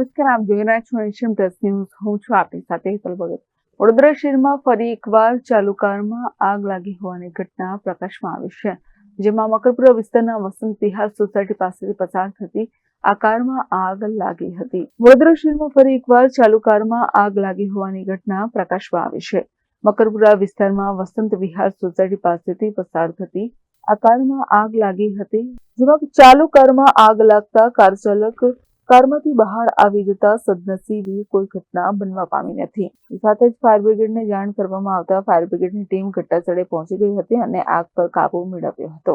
નમસ્કાર, આપ જોઈ રહ્યા છો એશિયન પ્લસ ન્યૂઝ. હું છું આપની સાથે હેતલ ભગત. વડોદરા શહેરમાં ફરી એકવાર ચાલુ કારમાં આગ લાગી હોવાની ઘટના પ્રકાશમાં આવી છે, જેમાં મકરપુરા વિસ્તારના વસંત વિહાર સોસાયટી પાસેથી પસાર થતી આ કારમાં આગ લાગી હતી. વડોદરા શહેરમાં ફરી એકવાર ચાલુ કારમાં આગ લાગી હોવાની ઘટના પ્રકાશમાં આવી છે. મકરપુરા વિસ્તારમાં વસંત વિહાર સોસાયટી પાસેથી પસાર થતી આ કારમાં આગ લાગી હતી, જેમાં ચાલુ કારમાં આગ લાગતા કાર ચાલક કારમાંથી બહાર આવી જતા સદનસીબી કોઈ ઘટના બનવા પામી નથી. સાથે જ ફાયર બ્રિગેડને જાણ કરવામાં આવતા ફાયર બ્રિગેડની ટીમ ઘટનાસ્થળે પહોંચી ગઈ હતી અને આગ પર કાબુ મેળવ્યો હતો.